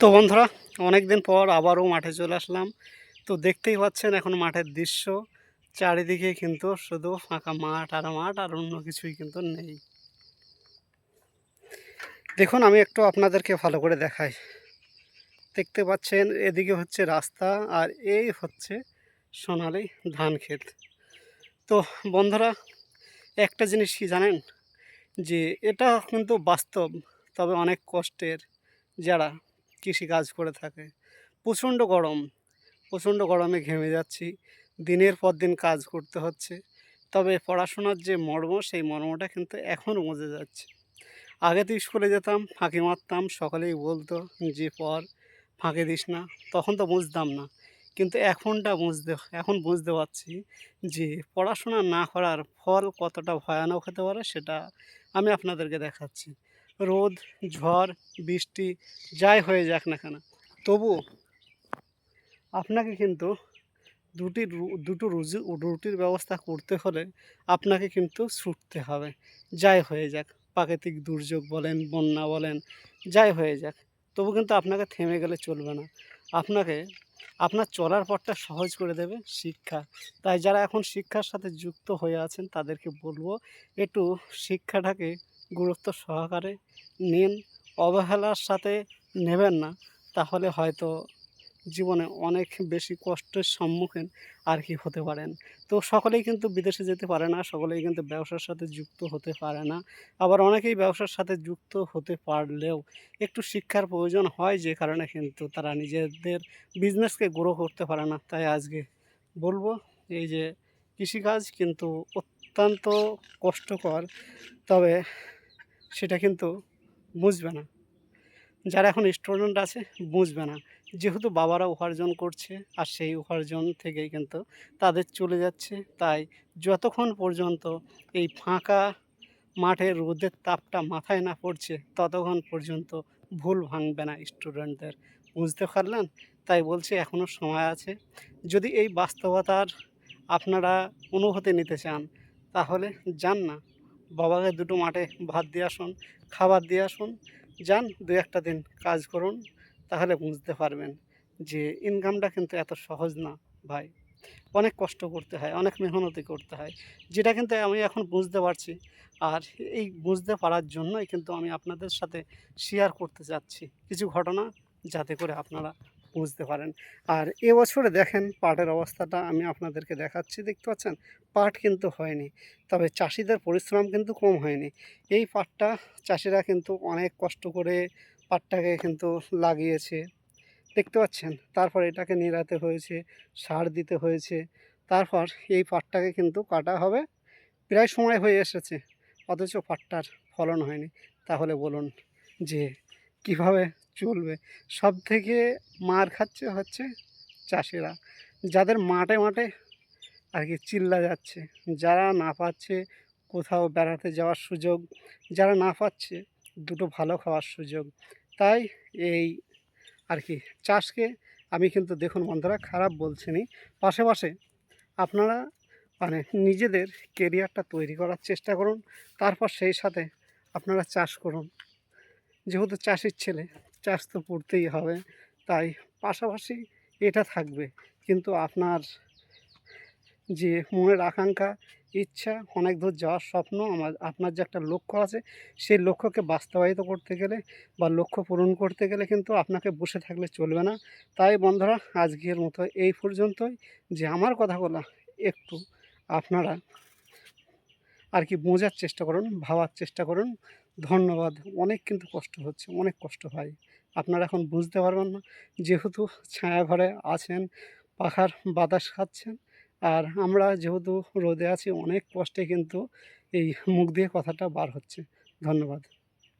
তো বন্ধুরা অনেক দিন পর আবারও মাঠে চলে আসলাম। তো দেখতেই পাচ্ছেন এখন মাঠের দৃশ্য। চারিদিকে কিন্তু শুধু ফাঁকা মাঠ আর মাঠ আর অন্য কিছুই কিন্তু নেই। দেখুন, আমি একটু আপনাদেরকে ভালো করে দেখাই। দেখতে পাচ্ছেন, এদিকে হচ্ছে রাস্তা আর এই হচ্ছে সোনালি ধান ক্ষেত। তো বন্ধুরা, একটা জিনিস কি জানেন? যে এটা কিন্তু বাস্তব, তবে অনেক কষ্টের যারা কৃষিকাজ করে থাকে। প্রচণ্ড গরম, প্রচণ্ড গরমে ঘেমে যাচ্ছি। দিনের পর দিন কাজ করতে হচ্ছে। তবে পড়াশোনার যে মর্ম, সেই মর্মটা কিন্তু এখনও বুঝে যাচ্ছে। আগে তো স্কুলে যেতাম, ফাঁকি মারতাম, সকলেই বলতো যে পর, ফাঁকি দিস না। তখন তো বুঝতাম না। কিন্তু এখনটা বুঝতে, এখন বুঝতে পারছি যে পড়াশোনা না করার ফল কতটা ভয়ানক হতে পারে, সেটা আমি আপনাদেরকে দেখাচ্ছি। রোদ, ঝড়, বৃষ্টি, যাই হয়ে যাক না কেন। তবু আপনাকে কিন্তু দুটি দুটো রুজি, রুটির ব্যবস্থা করতে হলে আপনাকে কিন্তু ছুটতে হবে। যাই হয়ে যাক, প্রাকৃতিক দুর্যোগ বলেন, বন্যা বলেন, যাই হয়ে যাক, তবু কিন্তু আপনাকে থেমে গেলে চলবে না। আপনাকে, আপনার চলার পথটা সহজ করে দেবে শিক্ষা। তাই যারা এখন শিক্ষার সাথে যুক্ত হয়ে আছেন তাদেরকে বলব, একটু শিক্ষাটাকে গুরুত্ব সহকারে নিন, অবহেলার সাথে নেবেন না। তাহলে হয়তো জীবনে অনেক বেশি কষ্টের সম্মুখীন আর কি হতে পারেন। তো সকলেই কিন্তু বিদেশে যেতে পারে না, সকলেই কিন্তু ব্যবসার সাথে যুক্ত হতে পারে না। আবার অনেকেই ব্যবসার সাথে যুক্ত হতে পারলেও একটু শিক্ষার প্রয়োজন হয় যে কারণে কিন্তু তারা নিজেদের বিজনেসকে গ্রো করতে পারে না। তাই আজকে বলব এই যে কৃষিকাজ কিন্তু অত্যন্ত কষ্টকর। তবে সেটা কিন্তু বুঝবে না। যারা এখন স্টুডেন্ট আছে, বুঝবে না। যেহেতু বাবারা উপার্জন করছে, আর সেই উপার্জন থেকেই কিন্তু তাদের চলে যাচ্ছে। তাই যতক্ষণ পর্যন্ত এই ফাঁকা মাঠে রোদের তাপটা মাথায় না পড়ছে, ততক্ষণ পর্যন্ত ভুল ভাঙবে না স্টুডেন্টদের বুঝতে পারলেন? তাই বলছি এখনও সময় আছে। যদি এই বাস্তবতার আপনারা অনুভূতি নিতে চান, তাহলে যান না। বাবাকে দুটো মাঠে ভাত দিয়ে আসুন, খাবার দিয়ে আসুন, যান, দু একটা দিন কাজ করুন, তাহলে বুঝতে পারবেন যে ইনকামটা কিন্তু এত সহজ না ভাই। অনেক কষ্ট করতে হয়, অনেক মেহনতি করতে হয়, যেটা কিন্তু আমি এখন বুঝতে পারছি। আর এই বুঝতে পারার জন্যই কিন্তু আমি আপনাদের সাথে শেয়ার করতে চাচ্ছি। কিছু ঘটনা যাতে করে আপনারা বুঝতে পারেন। আর এবছরে দেখেন পাটের অবস্থাটা আমি আপনাদেরকে দেখাচ্ছি, দেখতে পাচ্ছেন? পাট কিন্তু হয়নি, তবে চাষিদের পরিশ্রম কিন্তু কম হয়নি। এই পাটটা চাষিরা কিন্তু অনেক কষ্ট করে পাটটাকে কিন্তু লাগিয়েছে। দেখতে পাচ্ছেন? তারপর এটাকে নিরাতে হয়েছে, সার দিতে হয়েছে। তারপর এই পাটটাকে কিন্তু কাটা হবে। প্রায় সময় হয়ে এসেছে, অথচ পাটটার ফলন হয়নি। তাহলে বলুন যে কীভাবে চলবে? সব থেকে মার খাচ্ছে হচ্ছে চাষিরা। যাদের মাঠে মাঠে আর কি চিল্লা যাচ্ছে। যারা না পাচ্ছে কোথাও বেড়াতে যাওয়ার সুযোগ, যারা না পাচ্ছে দুটো ভালো খাওয়ার সুযোগ। তাই এই আর কি চাষকে আমি কিন্তু দেখুন বন্ধুরা খারাপ বলছি নি। পাশে পাশে আপনারা মানে নিজেদের কেরিয়ারটা তৈরি করার চেষ্টা করুন। তারপর সেই সাথে আপনারা চাষ করুন। যেহেতু চাষির ছেলে, চাষ তো করতেই হবে, তাই পাশাপাশি এটা থাকবে। কিন্তু আপনার যে মনের আকাঙ্ক্ষা, ইচ্ছা, অনেক দূর যাওয়ার স্বপ্ন, আমার, আপনার যে একটা লক্ষ্য আছে, সেই লক্ষ্যকে বাস্তবায়িত করতে গেলে বা লক্ষ্য পূরণ করতে গেলে কিন্তু আপনাকে বসে থাকলে চলবে না। তাই বন্ধুরা, আজকের মতো এই পর্যন্তই। যে আমার কথাগুলো একটু আপনারা আর কি বোঝার চেষ্টা করুন, ভাবার চেষ্টা করুন। ধন্যবাদ। অনেক কিন্তু কষ্ট হচ্ছে, অনেক কষ্ট হয়। আপনারা এখন বুঝতে পারবেন না, যেহেতু ছায়া ঘরে আছেন, পাখার বাতাস খাচ্ছেন, আর আমরা যেহেতু রোদে আছি, অনেক কষ্টে কিন্তু এই মুখ দিয়ে কথাটা বার হচ্ছে। ধন্যবাদ।